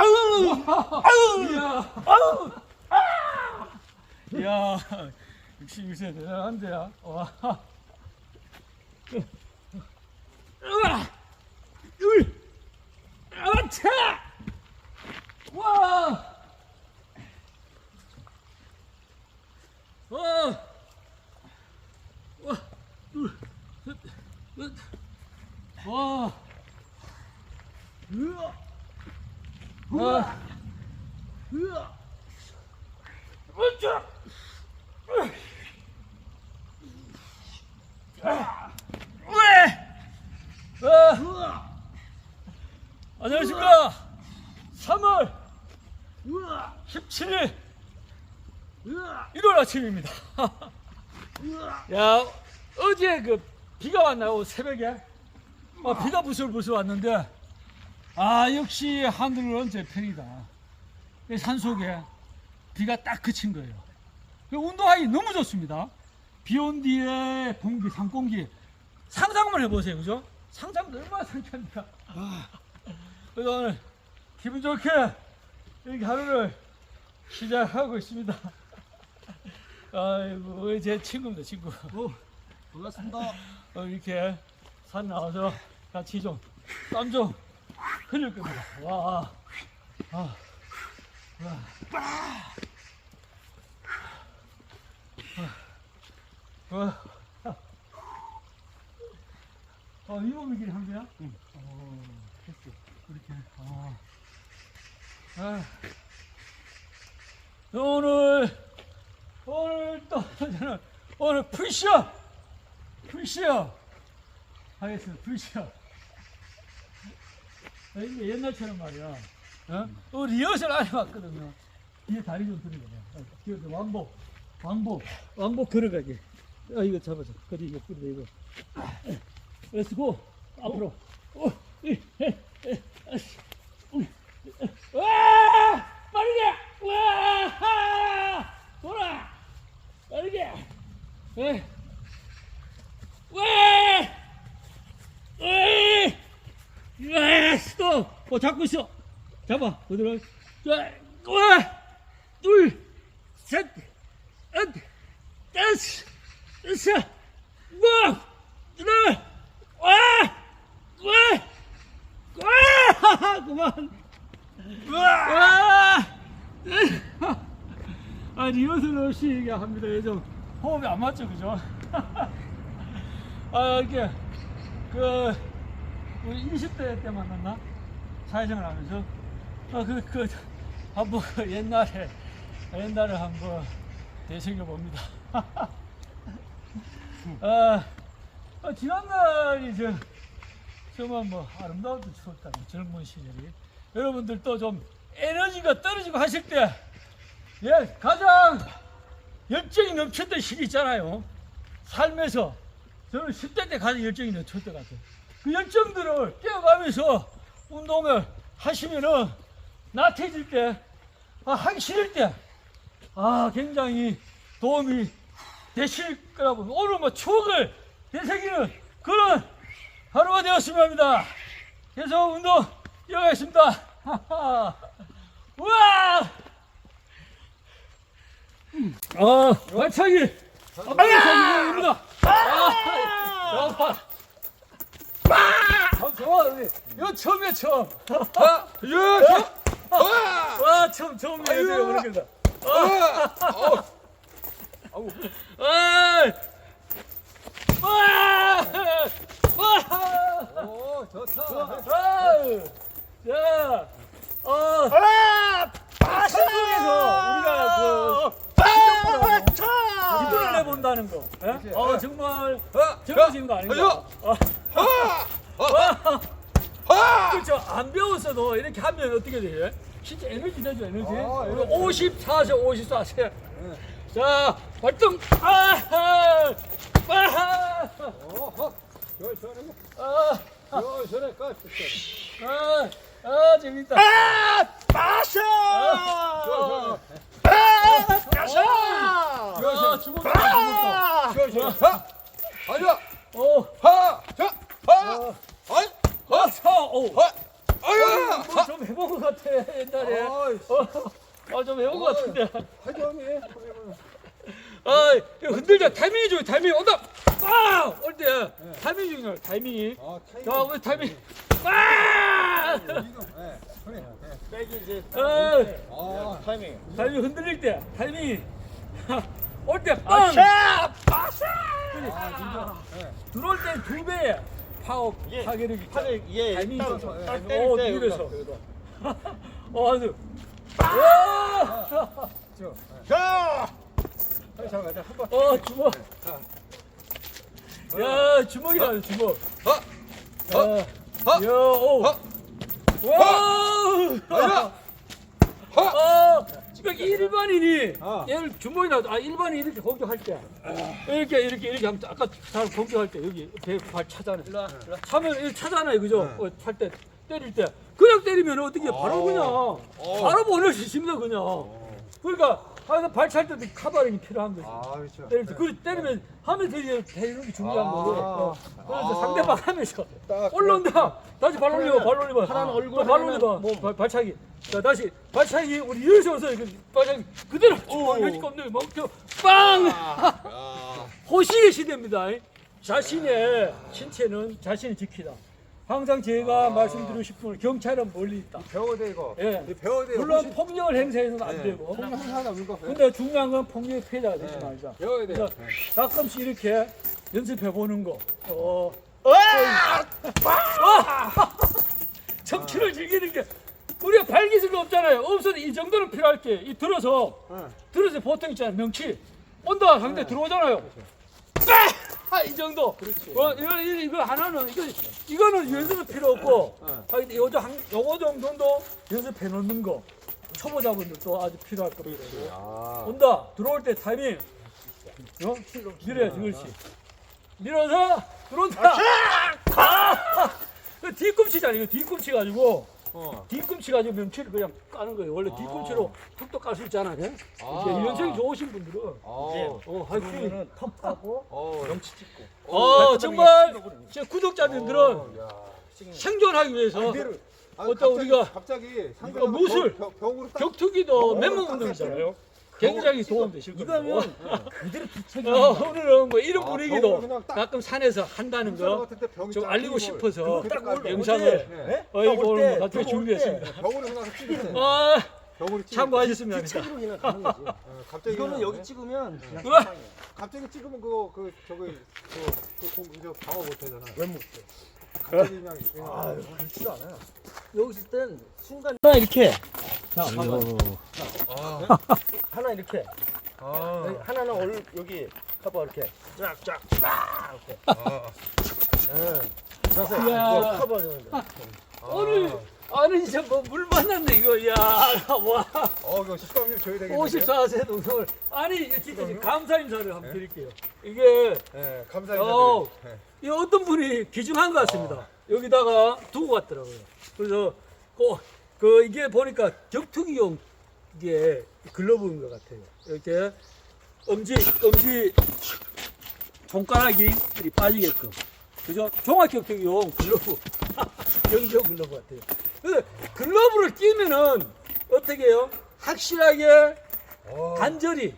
아우! 아우! 아우! 이야, 61세 대단한데요. 와. 으아! 울! 아차! 와! 와! 와! 둘, 셋, 넷. 와! 으아! 와! 으아! 으아! 왜? 와! 으아! 안녕하십니까? 3월 으아! 17일 으아! 일요일 아침입니다. 야, 어제 그 비가 왔나요? 새벽에? 아, 비가 부슬부슬 왔는데, 아, 역시 하늘은 제 편이다. 이 산속에 비가 딱 그친 거예요. 그 운동하기 너무 좋습니다. 비 온 뒤에 공기, 산공기. 상상만 해보세요, 그죠? 상상도 얼마나 상쾌합니까? 그래서 오늘 기분 좋게 이렇게 하루를 시작하고 있습니다. 아이고, 제 친구입니다, 친구. 오, 반갑습니다. 어, 이렇게 산 나와서 같이 좀 땀 좀 흘릴 겁니다. 와, 아, 와. 어, 이 몸이 길이 한 거야? 응. 어, 됐어. 이렇게. 아. 아. 오늘, 오늘 또, 저는 오늘 푸시업! 푸시업! 하겠습니다. 푸시업. 아, 이게 옛날처럼 말이야. 어? 어, 리허설 안 해봤거든요. 뒤에 다리 좀 들어가냐. 어, 왕복, 왕복, 왕복 걸어가게. 아, 이거 잡아줘. 그리 이거 뿌리다 이거. Let's. 앞으로. 오, 이, 에, 에, 아씨. 와! 빠르게! 와! 하! 돌아! 빠르게! 에. 왜! 왜! 왜! 스톱! 어, 잡고 있어! 잡아! 그대로. 자, 와! 둘! 셋! 넷! 다섯! 여섯! 뭐! 일곱! 와! 와! 와! 그만! 와! 아, 리허설 없이 얘기합니다. 요즘 호흡이 안 맞죠, 그죠? 아, 이게, 그, 우리 20대 때 만났나? 사회생활 하면서. 아, 그, 그, 한번 그 옛날에, 옛날에 한번 되새겨 봅니다. 아, 아, 지난날이 저, 정말 뭐 아름다웠던 추억다, 젊은 시절이. 여러분들도 좀 에너지가 떨어지고 하실 때, 예, 가장 열정이 넘쳤던 시기 있잖아요. 삶에서 저는 10대 때 가장 열정이 넘쳤던 것 같아요. 그 열정들을 깨어가면서 운동을 하시면은 나태해질 때, 아, 하기 싫을 때, 아, 굉장히 도움이 되실 거라고. 오늘 뭐 추억을 되새기는 그런 하루가 되었으면 합니다. 계속 운동 이어가겠습니다. 우와! 아, 발차기! 아, 발차기입니다. 아. 아. 이거 처음이야, 처음. 아, 예, 저, 아, 와, 처음, 처음이야, 아유. 이거 모르겠다. 아, 어, 아! 와! 와! 오, 좋다. 아! 자, 어, 아! 산속에서 우리가 그 기분을 내본다는 거. 예? 어, 정말 아, 젊어지는 거 아닌가? 어, 아, 아, 아, 그렇죠. 안 배웠어도 이렇게 하면 어떻게 돼요? 진짜 에너지 되죠, 에너지. 아, 우리 에너지. 54세, 54세. 자, 활동! 아하! 아하! 어허, 저, 저래, 아, 저, 저래, 까, 아, 아, 재밌다. 아! 빠샤! 저, 아! 빠샤! 아, 죽었다, 죽었다. 저, 저, 하, 아자, 오, 하, 자, 하, 아이, 아, 차, 오. 하, 아야! 뭐좀 해본 것 같아 옛날에. 아이씨. 어, 아, 좀 해본 것 같은데. 하정이. 아, 이거 흔들자. 타이밍이 좋아. 타이밍 온다. 빵! 올 때. 타이밍이 중요해. 타이밍이. 아, 타이밍. 자, 우리 타이밍. 빵! 이거, 예. 형님, 예. 백이 이제 아, 아, 타이밍. 타이밍 흔들릴 때. 타이밍이. 올때 빵! 자, 빠샤. 아, 진짜. 예. 들어올 때 두 배야. 파워, 예. 있잖아. 팔을 예, 딱 좋아서. 딱 어, 때릴 때 밀어서. 여기다, 여기다. 어, 아주. 와! 저, 예. 자, 형님, 잠깐, 한 번. 어, 주먹. 야, 주먹이다, 주먹. 어? 어? 야, 어? 야, 오. 어? 와! 아야! 지금 일반인이 어. 얘를 주먹이나 아 일반인이 이렇게 공격할 때 이렇게 이렇게 이렇게 하면 아까 잘 공격할 때 여기 배발 차잖아요. 일로 와, 일로 와. 차면 이렇게 차잖아요, 그죠? 네. 어, 찰때 때릴 때 그냥 때리면 어떻게 바로 어. 그냥 어. 바로 보낼 수 있습니다, 그냥. 어. 그러니까 항상 발찰 때도 카바링이 필요한 거지. 아, 그렇죠. 때릴 때, 그 때리면 하면서 이제 되는 게 중요한 아. 거고. 어. 그래서 아. 상대방 하면서 딱 올라온다. 다시 발 올리고 발 올리고. 하나는 얼굴, 또발 하나는 올리고. 몸. 발, 발차기. 자 다시 발차기 우리 여기서 와서 이렇게 발차기 그대로 오. 쭉 없는 멈춰 빵. 야. 호시의 시대입니다. 자신의 신체는 자신이 지키다. 항상 제가 아. 말씀드리고 싶은 건 경찰은 멀리 있다. 배워야 돼, 이거. 예. 이 배워야 돼. 물론 혹시- 폭력을 행사해서는 안 네. 되고. 하나, 하나. 예. 근데 중요한 건 폭력의 피해자가 되지 네. 말자. 배워야 돼. 그래서 가끔씩 이렇게 연습해 보는 거. 어, 와! 정치를 즐기는 게 우리가 발기술이 없잖아요. 없어도 이 정도는 필요할 게. 이 들어서 예. 들어서 보통 있잖아요. 명치 온다 상대 들어오잖아요. 빠! 이 정도. 그렇지. 어, 이거, 이거, 이거 하나는 이거 이거는 연습은 필요 없고 아, 근데 요저 한 요거 정도도 연습해 놓는 거. 초보자분들도 아주 필요할 겁니다. 아. 온다 들어올 때 타이밍 어? 밀어야지 그렇지 밀어서 들어온다 아! 그 뒤꿈치잖아 이거 뒤꿈치 가지고 어. 뒤꿈치 가지고 명치를 그냥 까는 거예요 원래 뒤꿈치로 툭툭 깔수 있잖아 예? 아. 이제 연생이 좋으신 분들은 어. 어 하여튼 그러면은 톱하고 어. 명치 찍고. 어 정말 제 구독자님들은 어, 야. 생존하기 위해서 이대로- 아, 어떤 갑자기- 우리가 갑자기 이거 무술, 벽, 벽으로 딱 격투기도 어, 맨몸 딱 운동이잖아요 굉장히 도움되실 겁니다 이거면 그대로 부착이 어, 오늘은 뭐 이런 아, 분위기도 가끔 산에서 한다는 거좀딱 알리고 싶어서. 영상을 네. 어, 이거 오늘 뭐 어떻게 준비했습니다. 그냥 찍으면 돼. 아, 찍으면 참고하셨으면 합니다. 부착으로 그냥 가는 거지. 어, 갑자기 이거는 여기 네. 찍으면 그냥 우와. 상상이야. 갑자기 찍으면 그거 그 저기 그그 이제 방어 못 하잖아. 왜 못해? 갑자기 그냥 그냥 아, 그렇지도 않아요. 여기 있을 땐 순간 하나 이렇게 자. 아. 하나 이렇게 아. 여기 하나는 얼 여기 봐봐 이렇게 쫙쫙 이렇게 아. 응. 그래서 이야. 이거 커버하는데 오늘 아니 진짜 뭐물 만났네 이거 야 와. 어, 이거 식당님 줘야 되겠네. 54세 동생을 아니 이거 진짜 지금 감사 인사를 한번 드릴게요. 이게 예, 감사합니다. 어. 예. 이 어떤 분이 기증한 것 같습니다. 여기다가 두고 갔더라고요. 그래서 그, 그 이게 보니까 격투기용 이게 글러브인 것 같아요. 이렇게 엄지 엄지 손가락이 빠지게끔 그죠? 종합격투기용 글러브 경기용 글러브 같아요. 근데 글러브를 끼면은 어떻게 해요? 확실하게 어. 간절히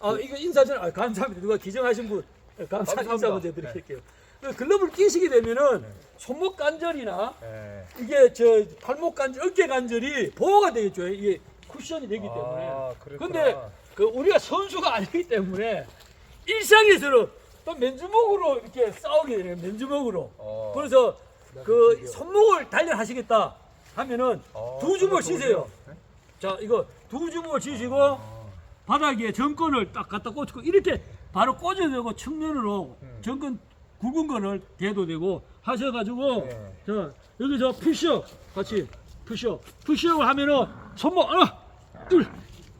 아 이거 인사 전 아, 감사합니다 누가 기증하신 분 예, 감사 감사합니다. 인사 먼저 드릴게요. 그 글러브를 끼시게 되면은 손목 관절이나 예. 이게 저 발목 관절, 어깨 관절이 보호가 되겠죠. 이게 쿠션이 되기 때문에. 아. 근데 그 우리가 선수가 아니기 때문에 일상에서는 또 맨주먹으로 이렇게 싸우게 되네요. 맨주먹으로. 어. 그래서 그 손목을 단련하시겠다 하면은 어, 두 주먹 그것도 치세요. 올려. 자, 이거 두 주먹을 치시고 바닥에 정권을 딱 갖다 꽂고 이렇게 바로 꽂아야 되고 측면으로 음. 정권 굵은 거를 대도 되고 하셔가지고 네. 자 여기서 푸시업 같이 푸시업 푸시업을 하면은 손목 하나 둘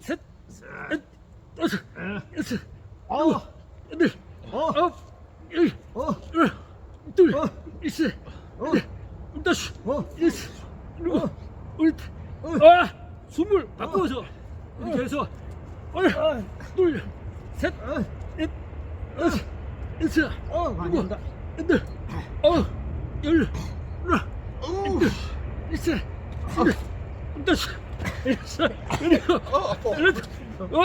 셋 넷 다섯 여섯 일곱 여덟 아홉 열 하나 둘 셋, 넷, 다섯 여섯 일곱 여덟 아 숨을 바꿔서 이렇게 해서 하나 둘셋넷 다섯 여섯 어, 일곱 여덟 아홉 열 하나 둘 있어. 됐 어. 이리고. 어.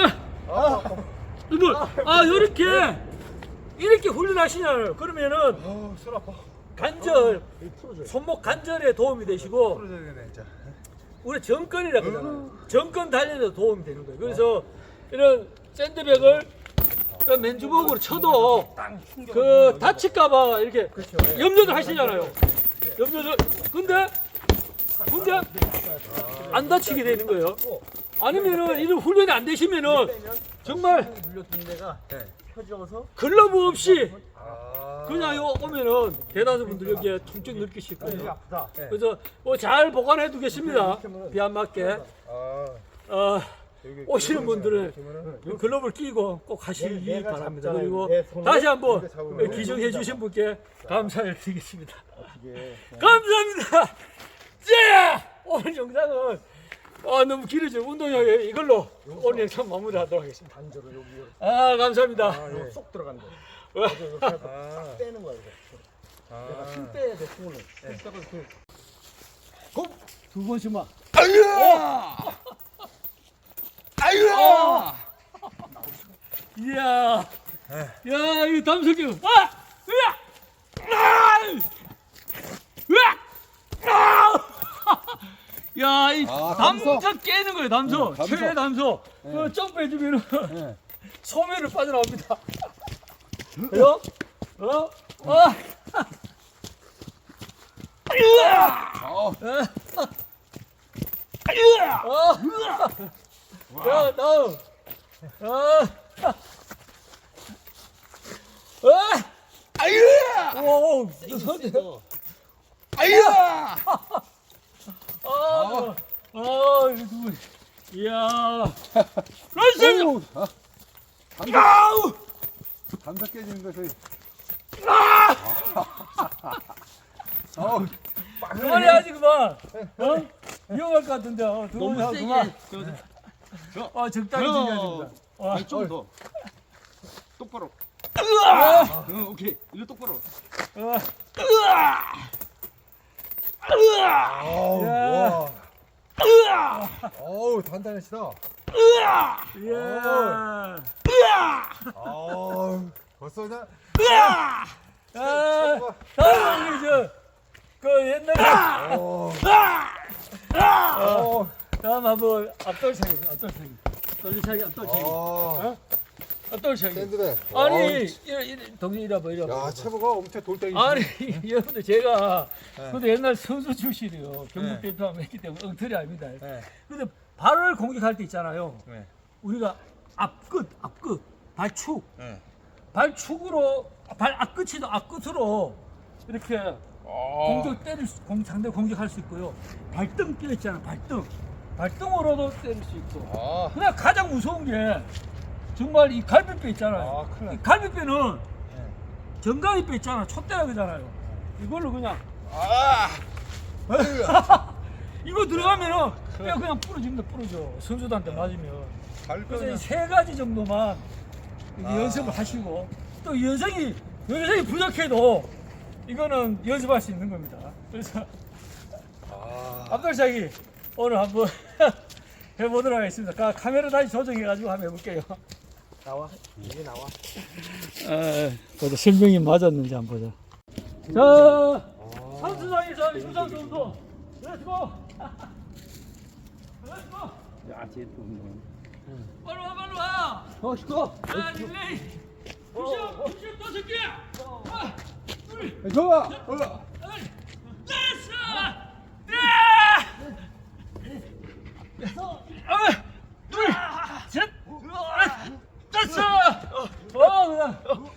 아, 아 이렇게 이렇게 훈련하시냐요. 그러면은 아, 손 아파. 관절 이 풀어줘요. 손목 관절에 도움이 되시고 풀어줘야 되네, 진짜. 우리 정권이라 그러잖아요. 정권 단련에도 도움이 되는 거예요. 그래서 이런 샌드백을 그 맨주먹으로 쳐도 그 다칠까봐 이렇게 염려도 하시잖아요. 염려도 근데 근데 안 다치게 되는 거예요. 아니면은 이런 훈련이 안 되시면은 정말 물렸던 글러브 없이 아. 그냥 요 오면은 대다수 분들 여기에 통증 느끼실 거예요. 그래서 뭐잘 보관해 두겠습니다. 비 안 맞게. 아, 어, 오시는 분들은 글러브를 끼고 꼭 하시기 바랍니다. 그리고 다시 한번 기증해 주신 분께 감사를 드리겠습니다. 감사합니다. 예! 오늘 영상은 아, 너무 길어져 운동량에 이걸로 오늘 영상 마무리하도록 하겠습니다. 관절을 여기 아 감사합니다. 아, 여기 쏙 들어간다. 와. 아, 빼는 거야 이거. 내가 아. 힘 빼야 돼 손을. 힘 빼고 그두 번씩만. 아유! 이야, 야, 이 담석이, 아, 아, 으아, 아, 야, 이 아, 담석 담석. 깨는 거예요, 담석, 네. 최애 담석. 그 점프해주면은 네. 소매를 빠져나옵니다. 그요? 어? 아, 으아, 어, 으아, 어, 야, 다음. 아, 아, 아유! 오, 너 손, 아유! 아, 아, 아, 이거? 이야, 러시, 오! 아, 담석, 아우, 담석 깨지는 것을. 아, 어우, 그만해야지 그만. 어? 위험할 것 같은데, 어, 두 번이나 그만. 아, 적당히 중요합니다. 아, 아니 좀 더. 똑바로. 으아, 응, 오케이. 일로 똑바로. 으 아, 야. 와. 어우, 단단하시다. 으아, 이야, 으아, 어우, 벌써 그냥. 으아. 아, 다음은 이제 그 옛날에 어, 아! 어, 다음 한번 앞돌차기 앞돌차기 돌리차기 앞돌차기 어. 앞 돌차기 샌드백. 아니 이래 이래 동네 이라 봐 이래 야, 봐 체부가 엄청 돌덩이. 아니 여러분들 제가 네. 근데 옛날 선수 출신이에요 경북 네. 대표하면 했기 때문에 엉터리 아닙니다 네. 근데 발을 공격할 때 있잖아요 네. 우리가 앞끝 앞끝 발축 네. 발축으로 발 앞끝이도 앞끝으로 이렇게 어. 공격 때릴 수, 공, 상대 공격할 수 있고요. 발등 뼈 있잖아, 발등. 발등으로도 때릴 수 있고. 아, 그냥 가장 무서운 게 정말 이 갈비뼈 있잖아요. 아, 큰일 이났 갈비뼈는 네. 정강이뼈 있잖아, 촛대라 그러잖아요. 이걸로 그냥 아! 이거 들어가면은 뼈 그냥 부러집니다, 부러져. 선수들한테 맞으면. 그래서 이 발끈. 세 가지 정도만 이렇게 아. 연습을 하시고 또 연성이 연성이 부족해도 이거는 연습할 수 있는 겁니다. 그래서 아, 앞돌차기 오늘 한번 해보도록 하겠습니다. 가- 카메라 다시 조정해가지고 한번 해볼게요. 나와. 이게 나와. 아, 보자 설명이 맞았는지 한번 보자. 자, 선수장에서 유산 선수, 렛츠고, 렛츠고, 야, 쟤또 운동. 빨리 와, 빨리 와. 어, 시끄러. 자, 릴레이, 푸시업, 푸시업 다섯 개, 하나, 둘, 좋아. 어. 넷, 됐어, 네. 하나, 둘, 셋, 넷, 됐어. 어, 그냥.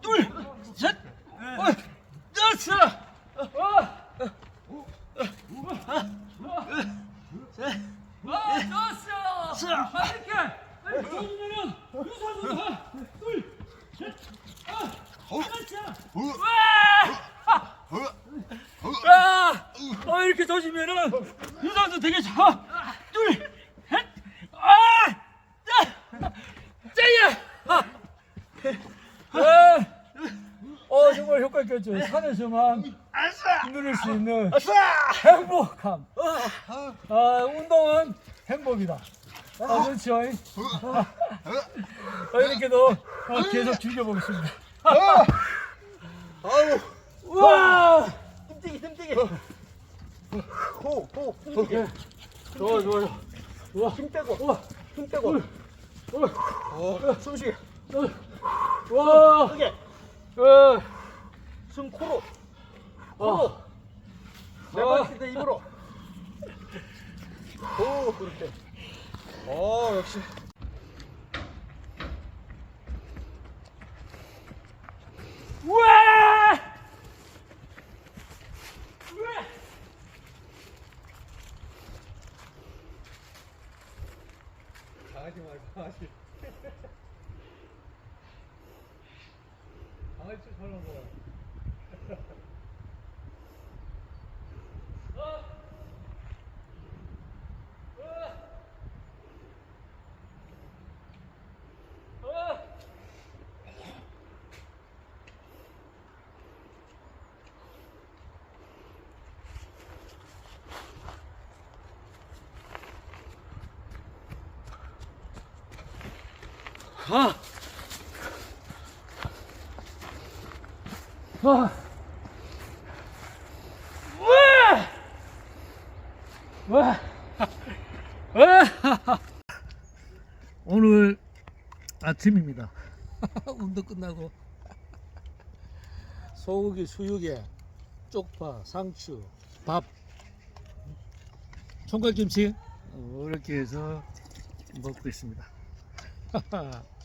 둘, 셋, 다섯, 다섯, 이렇게 이렇게 조지면은 유산소 하나, 둘, 셋, 아, 아, 어, 이렇게 조지면은 손으로 되겠어. 하나, 둘, 셋, 아, 짜, 짜야. 아, 어 정말 효과 있겠죠. 산에서만 누릴 수 있는 행복함. 아, 운동은 행복이다. 아, 그렇죠. 아, 이렇게도 어, 계속 즐겨보겠습니다. 아우 우와! 뜸뛰기 뜸뛰기 호호 오케이. 좋아, 좋아, 좋아. 힘 빼고 우와, 힘 빼고 어, 숨쉬게 우와. 크게 어, 숨 코로 어. 내발 칠때 입으로 오 그렇게 어 역시! 우와! 강아지 말고 강아지 강아지 좀거야 어. 아. 아. 와! 와! 와! 오늘 아침입니다. 운동 끝나고 소고기 수육에 쪽파, 상추, 밥, 총각김치 어, 이렇게 해서 먹고 있습니다.